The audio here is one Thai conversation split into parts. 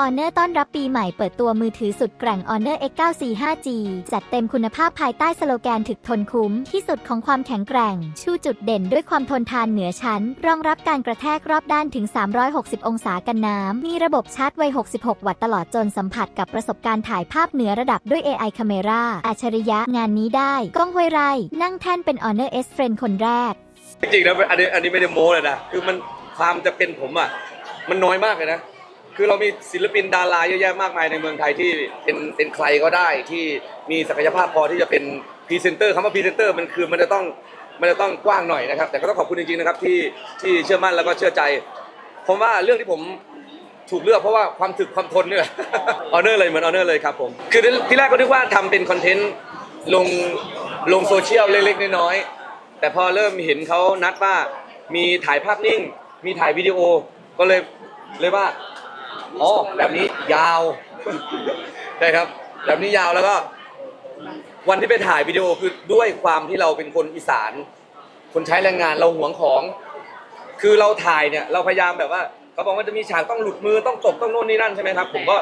Honor ต้อนรับปีใหม่เปิดตัวมือถือสุดแกร่ง Honor X9 45G จัดเต็มคุณภาพภายใต้สโลแกนถึกทนคุ้ม ที่สุดของความแข็งแกร่ง ชูจุดเด่นด้วยความทนทานเหนือชั้น รองรับการกระแทกรอบด้านถึง 360 องศากันน้ำ มีระบบชาร์จไว 66 วัตต์ตลอดจนสัมผัสกับประสบการณ์ถ่ายภาพเหนือระดับด้วย AI Camera อัจฉริยะงานนี้ได้ก้องห้วยไร่นั่งแท่นเป็น Honor S Friend คนแรก จริงๆนะอันนี้อันนี้ไม่ได้โม้เลยนะ คือมันความจะเป็นผมอะ มันน้อยมากเลยนะ คือเรามีศิลปินดาราเยอะแยะมากมายในเมืองไทยที่เป็นเป็นใครก็ได้ที่มีศักยภาพพอที่จะเป็นพรีเซนเตอร์คำว่าพรีเซนเตอร์มันคือมันจะต้องมันจะต้องกว้างหน่อยนะครับ แต่ก็ต้องขอบคุณจริงๆนะครับที่ที่เชื่อมั่นแล้วก็เชื่อใจ ผมว่าเรื่องที่ผมถูกเลือกเพราะว่าความถึกความทนเนี่ยออเนอร์เลยเหมือนออเนอร์เลยครับผมคือที่แรกก็นึกว่าทำเป็นคอนเทนต์ลงลงโซเชียลเล็กๆน้อยๆแต่พอเริ่มเห็นเขานัดว่ามีถ่ายภาพนิ่ง มีถ่ายวิดีโอก็เลยเลยว่า อ๋อแบบนี้ยาว ใช่ครับ แบบนี้ยาวแล้วก็ วันที่ไปถ่ายวิดีโอคือด้วยความที่เราเป็นคนอีสาน คนใช้แรงงานเราหวงของ คือเราถ่ายเนี่ย เราพยายามแบบว่าเขาบอกว่าจะมีฉากต้องหลุดมือต้องตบต้องโน่นนี่นั่นใช่ไหมครับ ผมก็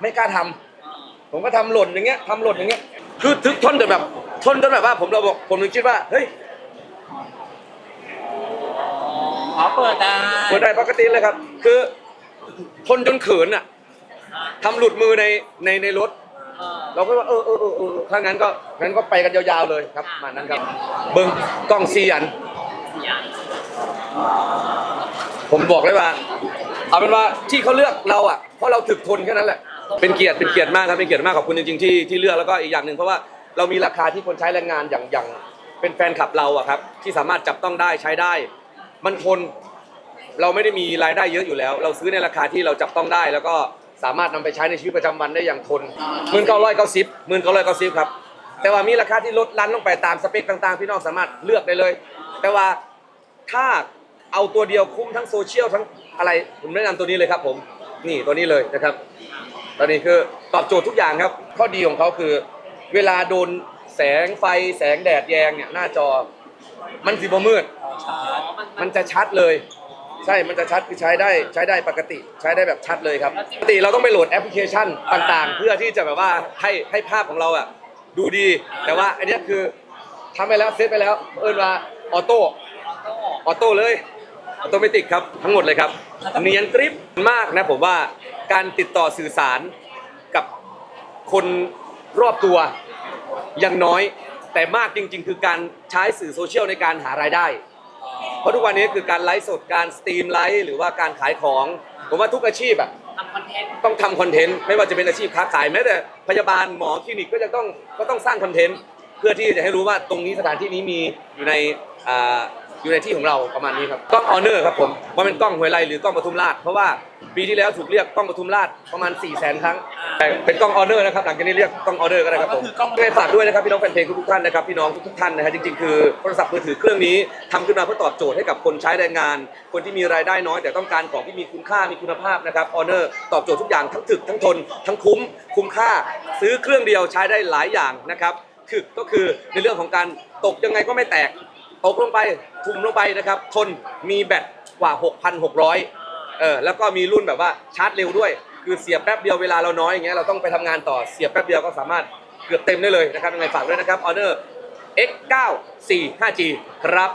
ไม่กล้าทำผมก็ทำหล่นอย่างเงี้ยทำหล่นอย่างเงี้ย คือทึกทนจนแบบทนจนแบบว่า ผมเราบอกผมถึงคิดว่าเฮ้ยอ๋อเปิดได้เปิดได้ปกติเลยครับ คือ ทนจนเขินอะทำหลุดมือในในในรถ เราก็ว่าเออเออเออเออถ้างั้นก็งั้นก็ไปกันยาวๆเลยครับมานั้นครับ เบิ้งกล้องซีอัน ผมบอกเลยว่า เอาเป็นว่าที่เขาเลือกเราอะเพราะเราถึกทนแค่นั้นแหละ เป็นเกียรติเป็นเกียรติมากครับเป็นเกียรติมากขอบคุณจริงๆที่ที่เลือกแล้วก็อีกอย่างหนึ่งเพราะว่าเรามีราคาที่คนใช้แรงงานอย่างอย่างเป็นแฟนคลับเราอะครับที่สามารถจับต้องได้ใช้ได้ มันทน เราไม่ได้มีรายได้เยอะอยู่แล้ว เราซื้อในราคาที่เราจับต้องได้ แล้วก็สามารถนำไปใช้ในชีวิตประจำวันได้อย่างทนหมื่นเก้าร้อยเก้าสิบหมื่นเก้าร้อยเก้าสิบครับ แต่ว่ามีราคาที่ลดลันลงไปตามสเปคต่างๆ พี่น้องสามารถเลือกได้เลย แต่ว่าถ้าเอาตัวเดียวคุ้มทั้งโซเชียลทั้งอะไรผมแนะนำตัวนี้เลยครับผมนี่ตัวนี้เลยนะครับ ตอนนี้คือตอบโจทย์ทุกอย่างครับ ข้อดีของเขาคือ เวลาโดนแสงไฟแสงแดดแยงเนี่ยหน้าจอ มันสีบ่มืด มันจะชัดเลย ใช่ มันจะชัดคือใช้ได้ใช้ได้ปกติ ใช้ได้แบบชัดเลยครับปกติเราต้องไปโหลดแอปพลิเคชันต่างๆ เพื่อที่จะแบบว่าให้ให้ภาพของเราอะดูดี แต่ว่าอันเนี้ยคือทำไปแล้วเซตไปแล้ว เอิ้นว่าออโต้ออโต้เลยออโตเมติกครับทั้งหมดเลยครับเนียนกริปมากนะผมว่าการติดต่อสื่อสารกับคนรอบตัวยังน้อย แต่มากจริง ๆ คือการใช้สื่อโซเชียลในการหารายได้ ราะทุกวันนี้คือการไลฟ์สดการสตรีมไลฟ์หรือว่าการขายของ ผมว่าทุกอาชีพอะทำคอนเทนต์ต้องทำคอนเทนต์ไม่ว่าจะเป็นอาชีพค้าขายแม้แต่พยาบาลหมอคลินิกก็จะต้องก็ต้องสร้างคอนเทนต์เพื่อที่จะให้รู้ว่าตรงนี้สถานที่นี้มีอยู่ในอ่า อยู่ในที่ของเราประมาณนี้ครับกล้องออเนอร์ครับผมว่าเป็นกล้องหวยไรหรือกล้องปทุมราชเพราะว่าปีที่แล้วถูกเรียกกล้องปทุมราชประมาณ4 0 0 0 0 0ครั้งแต่เป็นกล้องออเนอร์นะครับหลังจากนี้เรียกกล้องออเนอร์ก็ได้ครับผมยังไงฝากด้วยนะครับพี่น้องแฟนเพลงทุกๆท่านนะครับพี่น้องทุกๆท่านนะฮะจริงๆคือโทรศัพท์มือถือเครื่องนี้ทำขึ้นมาเพื่อตอบโจทย์ให้กับคนใช้แรงงาน คนที่มีรายได้น้อย แต่ต้องการของที่มีคุณค่ามีคุณภาพนะครับออเนอร์ตอบโจทย์ทุกอย่างทั้งถึกทั้งทน ทั้งคุ้ม คุ้มค่า ซื้อเครื่องเดียวใช้ได้หลายอย่างนะครับถึกก็คือในเรื่องของการตกยังไงก็ไม่แตก ตกลงไปทุ่มลงไปนะครับทนมีแบตกว่า 6,600เออแล้วก็มีรุ่นแบบว่าชาร์จเร็วด้วย คือเสียบแป๊บเดียวเวลาเราน้อยอย่างเงี้ยเราต้องไปทำงานต่อเสียบแป๊บเดียวก็สามารถเกือบเต็มได้เลยนะครับยังไงฝากด้วยนะครับออเดอร์ X9 45G ครับ